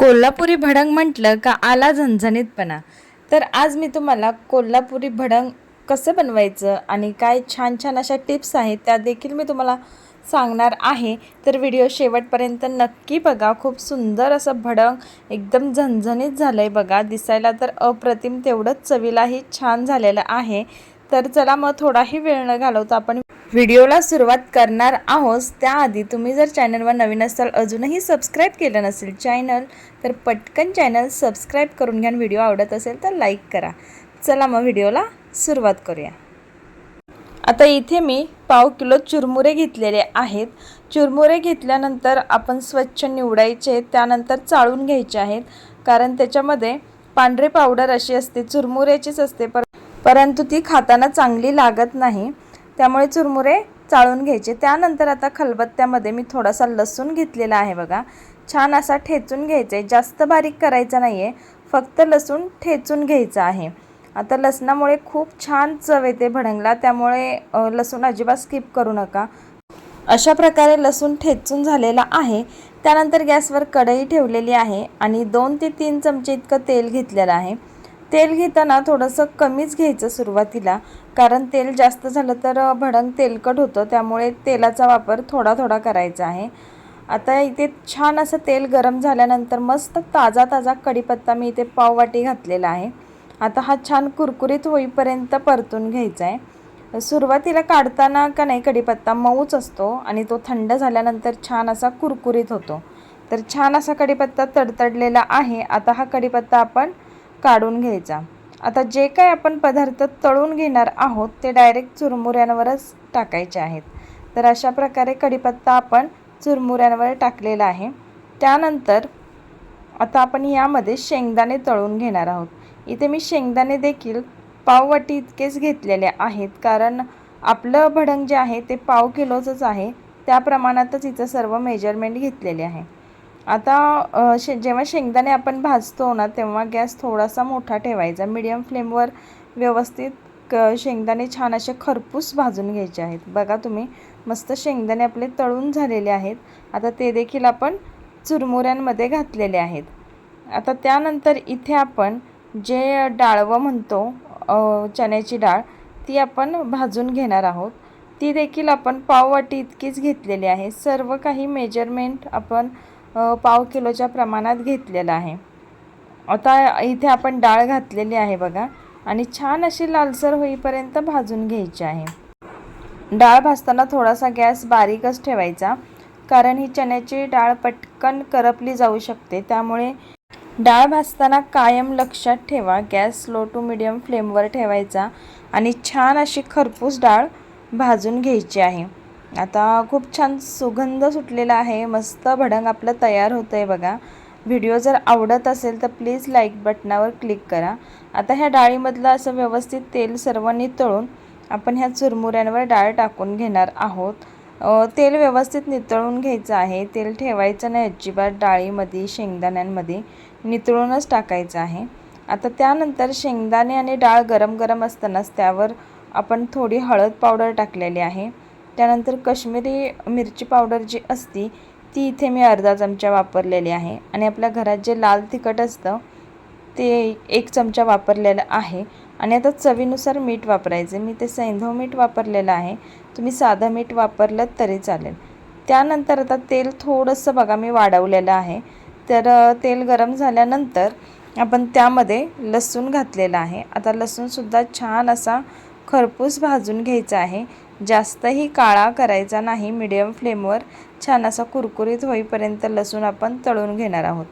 कोल्हापुरी भडंग म्हटलं का आला झणझणीतपणा. तर आज मी तुम्हाला कोल्हापुरी भडंग कसं बनवायचं आणि काय छान छान अशा टिप्स आहेत त्या देखील मी तुम्हाला सांगणार आहे. तर व्हिडिओ शेवटपर्यंत नक्की बघा. खूप सुंदर असं भडंग एकदम झणझणीत झालं आहे बघा. दिसायला तर अप्रतिम तेवढंच चवीलाही छान झालेलं आहे. तर चला मग थोडाही वेळ न घालवता आपण व्हिडिओला सुरुवात करणार आहोत. त्याआधी तुम्ही जर चॅनलवर नवीन असाल अजूनही सबस्क्राईब केलं नसेल चॅनल तर पटकन चॅनल सबस्क्राईब करून घ्या व्हिडिओ आवडत असेल तर लाईक करा. चला मग व्हिडिओला सुरुवात करूया. आता इथे मी पाव किलो चुरमुरे घेतलेले आहेत. चुरमुरे घेतल्यानंतर आपण स्वच्छ निवडायचे त्यानंतर चाळून घ्यायचे आहेत. कारण त्याच्यामध्ये पांढरे पावडर अशी असते चुरमुऱ्याचीच असते. पर परंतु ती खाताना चांगली लागत नाही. त्यामुळे चुरमुरे चाळून घ्यायचे. त्यानंतर आता खलबत्त्यामध्ये मी थोडासा लसूण घेतलेला आहे बघा. छान असा ठेचून घ्यायचा आहे. जास्त बारीक करायचा नाही आहे फक्त लसूण ठेचून घ्यायचा आहे. आता लसणामुळे खूप छान चव येते भडंगला. त्यामुळे लसूण अजिबात स्किप करू नका. अशा प्रकारे लसूण ठेचून झालेला आहे. त्यानंतर गॅसवर कढई ठेवलेली आहे आणि दोन ते तीन चमचे इतकं तेल घेतलेलं आहे. तेल घेताना थोडंसं कमीच घ्यायचं सुरुवातीला. कारण तेल जास्त झालं तर अ, भडंग तेलकट होतं. त्यामुळे तेलाचा वापर थोडा थोडा करायचा आहे. आता इथे छान असं तेल गरम झाल्यानंतर मस्त ताजा ताजा कढीपत्ता मी इथे पाववाटी घातलेला आहे. आता हा छान कुरकुरीत होईपर्यंत परतून घ्यायचा आहे. सुरुवातीला काढताना का नाही कढीपत्ता मऊच असतो आणि तो थंड झाल्यानंतर छान असा कुरकुरीत होतो. तर छान असा कढीपत्ता तडतडलेला आहे. आता हा कढीपत्ता आपण काढून घ्यायचा. आता जे काय आपण पदार्थ तळून घेणार आहोत ते डायरेक्ट चुरमुऱ्यांवरच टाकायचे आहेत. तर अशा प्रकारे कढीपत्ता आपण चुरमुऱ्यांवर टाकलेला आहे. त्यानंतर आता आपण यामध्ये शेंगदाणे तळून घेणार आहोत. इथे मी शेंगदाणे देखील पाववाटी इतकेच घेतलेले आहेत कारण आपलं भडंग जे आहे ते पाव किलोचंच आहे. त्या प्रमाणातच इथं सर्व मेजरमेंट घेतलेले आहे. आता शे जेव्हा शेंगदाणे आपण भाजतो ना तेव्हा गॅस थोडासा मोठा ठेवायचा. मीडियम फ्लेमवर व्यवस्थित क शेंगदाणे छान असे खरपूस भाजून घ्यायचे आहेत. बघा तुम्ही मस्त शेंगदाणे आपले तळून झालेले आहेत. आता ते देखील आपण चुरमुऱ्यांमध्ये घातलेले आहेत. आता त्यानंतर इथे आपण जे डाळवं म्हणतो चण्याची डाळ ती आपण भाजून घेणार आहोत. ती देखील आपण पाववाटी इतकीच घेतलेली आहे. सर्व काही मेजरमेंट आपण पाव किलोच्या प्रमाणात घेतलेलं आहे. आता इथे आपण डाळ घातलेली आहे बघा. आणि छान अशी लालसर होईपर्यंत भाजून घ्यायची आहे. डाळ भाजताना थोडासा गॅस बारीकच ठेवायचा. कारण ही चण्याची डाळ पटकन करपली जाऊ शकते. त्यामुळे डाळ भाजताना कायम लक्षात ठेवा. गॅस लो टू मिडियम फ्लेमवर ठेवायचा. आणि छान अशी खरपूस डाळ भाजून घ्यायची आहे. आता खूप छान सुगंध सुटलेला आहे. मस्त भडंग आपलं तयार होतं आहे बघा. व्हिडिओ जर आवडत असेल तर प्लीज लाईक बटनावर क्लिक करा. आता ह्या डाळीमधलं असं व्यवस्थित तेल सर्व नितळून आपण ह्या चुरमुऱ्यांवर डाळ टाकून घेणार आहोत. तेल व्यवस्थित नितळून घ्यायचं आहे. तेल ठेवायचं नाही अजिबात डाळीमध्ये शेंगदाण्यांमध्ये. नितळूनच टाकायचं आहे. आता त्यानंतर शेंगदाणे आणि डाळ गरम गरम असतानाच त्यावर आपण थोडी हळद पावडर टाकलेली आहे. त्यानंतर कश्मीरी मिरची पावडर जी असती ती इथे मी अर्धा चमचा वापरलेली आहे. आणि आपल्या घरात जे लाल तिखट असतं ते एक चमचा वापरलेलं आहे. आणि आता चवीनुसार मीठ वापरायचं. मी ते सैंधव मीठ वापरलेलं आहे. तुम्ही साधं मीठ वापरलं तरी चालेल. त्यानंतर आता तेल थोडंसं बघा मी वाढवलेलं आहे. तर तेल गरम झाल्यानंतर आपण त्यामध्ये लसूण घातलेला आहे. आता लसूणसुद्धा छान असा खरपूस भाजून घ्यायचा आहे. जास्तही काळा करायचा नाही. मिडियम फ्लेमवर छान असा कुरकुरीत होईपर्यंत लसूण आपण तळून घेणार आहोत.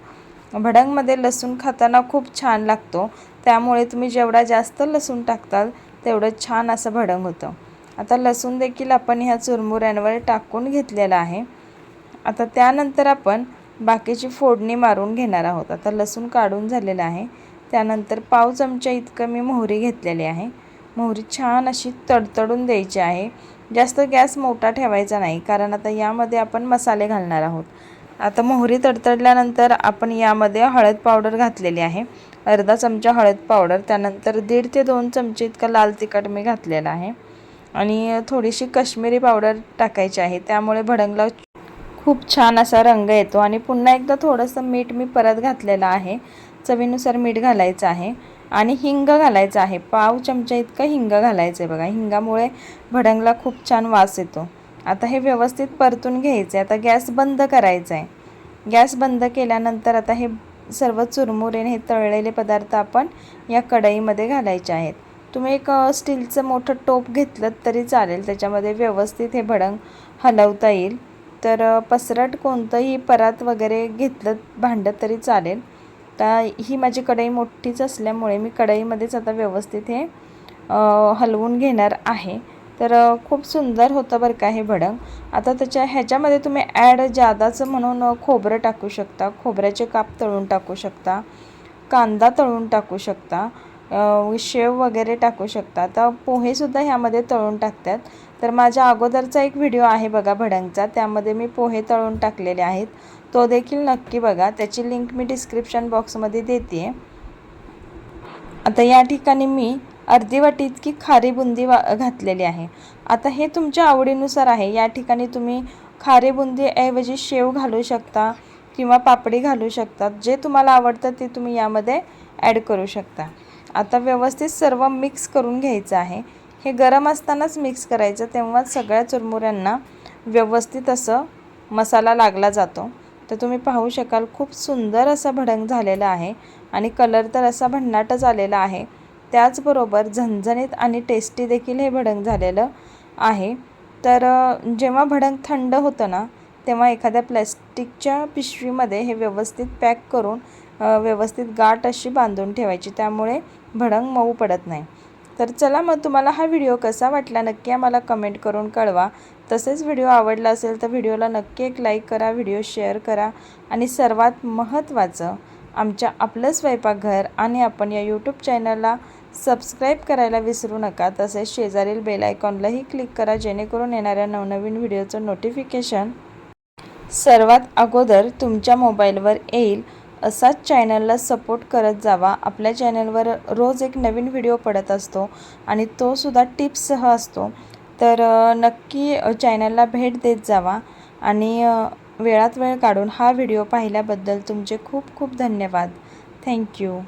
भडंगमध्ये लसूण खाताना खूप छान लागतो. त्यामुळे तुम्ही जेवढा जास्त लसूण टाकताल तेवढं छान असं भडंग होतं. आता लसूण देखील आपण ह्या चुरमुऱ्यांवर टाकून घेतलेला आहे. आता त्यानंतर आपण बाकीची फोडणी मारून घेणार आहोत. आता लसूण काढून झालेलं आहे. त्यानंतर पाव चमचा इतकं मी मोहरी घेतलेली आहे. मोहरी छान अशी तडतडून द्यायची आहे. जास्त गॅस मोठा ठेवायचा नाही कारण आता यामध्ये आपण मसाले घालणार आहोत. आता मोहरी तडतडल्यानंतर आपण यामध्ये हळद पावडर घातलेली आहे. अर्धा चमचा हळद पावडर त्यानंतर दीड ते दोन चमचे इतका लाल तिखट मी घातलेला आहे. आणि थोडीशी कश्मीरी पावडर टाकायची आहे त्यामुळे भडंगला खूप छान असा रंग येतो. आणि पुन्हा एकदा थोडंसं मीठ मी परत घातलेलं आहे. चवीनुसार मीठ घालायचं आहे. आणि हिंग घालायचं आहे. पाव चमचा इतकं हिंग घालायचं आहे बघा. हिंगामुळे भडंगला खूप छान वास येतो. आता हे व्यवस्थित परतून घ्यायचं आहे आता गॅस बंद करायचा आहे गॅस बंद केल्यानंतर आता हे सर्व चुरमुरेने हे तळलेले पदार्थ आपण या कढईमध्ये घालायचे आहेत. तुम्ही एक स्टीलचं मोठं टोप घेतलं तरी चालेल. त्याच्यामध्ये व्यवस्थित हे भडंग हलवता येईल. तर पसरट कोणतंही परात वगैरे घेतलं भांडं तरी चालेल. तर ही माझी कढई मोठीच असल्यामुळे मी कढईमध्येच आता व्यवस्थित हे हलवून घेणार आहे. तर खूप सुंदर होतं बरं का हे भडंग. आता त्याच्या ह्याच्यामध्ये तुम्ही ॲड जादाचं म्हणून खोबरं टाकू शकता. खोबऱ्याचे काप तळून टाकू शकता. कांदा तळून टाकू शकता. शेव वगैरे टाकू शकता. आता पोहेसुद्धा ह्यामध्ये तळून टाकतात. तर माझ्या अगोदरचा एक व्हिडिओ आहे बघा भडंगचा. त्यामध्ये मी पोहे तळून टाकलेले आहेत. तो देखील नक्की बघा. त्याची लिंक मी डिस्क्रिप्शन बॉक्समध्ये देते आहे आता या ठिकाणी मी अर्धी वाटी इतकी खारी बुंदी वा घातलेली आहे. आता हे तुमच्या आवडीनुसार आहे. या ठिकाणी तुम्ही खारी बुंदीऐवजी शेव घालू शकता किंवा पापडी घालू शकता. जे तुम्हाला आवडतं ते तुम्ही यामध्ये ॲड करू शकता. आता व्यवस्थित सर्व मिक्स करून घ्यायचं आहे. हे गरम असतानाच मिक्स करायचं तेव्हाच सगळ्या चुरमुऱ्यांना व्यवस्थित असं मसाला लागला जातो. तर तुम्ही पाहू शकाल खूप सुंदर असा भडंग झालेला आहे आणि कलर तर असा भन्नाटच आलेला आहे. त्याचबरोबर झणझणीत आणि टेस्टी देखील हे भडंग झालेलं आहे. तर जेव्हा भडंग थंड होतं ना तेव्हा एखाद्या प्लॅस्टिकच्या पिशवीमध्ये हे व्यवस्थित पॅक करून व्यवस्थित गाठ अशी बांधून ठेवायची. त्यामुळे भडंग मऊ पडत नाही. तर चला मग तुम्हाला हा व्हिडिओ कसा वाटला नक्की आम्हाला कमेंट करून कळवा. तसेच व्हिडिओ आवडला असेल तर व्हिडिओला नक्की एक लाईक करा व्हिडिओ शेअर करा आणि सर्वात महत्त्वाचं आमच्या आपलं स्वयंपाकघर आणि आपण या यूट्यूब चॅनलला सबस्क्राईब करायला विसरू नका. तसेच शेजारील बेल आयकॉनलाही क्लिक करा जेणेकरून येणाऱ्या नवनवीन व्हिडिओचं नोटिफिकेशन सर्वात अगोदर तुमच्या मोबाईलवर येईल. असाच चॅनलला सपोर्ट करत जावा. आपल्या चॅनलवर रोज एक नवीन व्हिडिओ पडत असतो आणि तोसुद्धा टिप्ससह असतो. तर नक्की चॅनलला भेट देत जावा आणि वेळात वेळ काढून हा व्हिडिओ पाहिल्याबद्दल तुमचे खूप खूप धन्यवाद. थँक्यू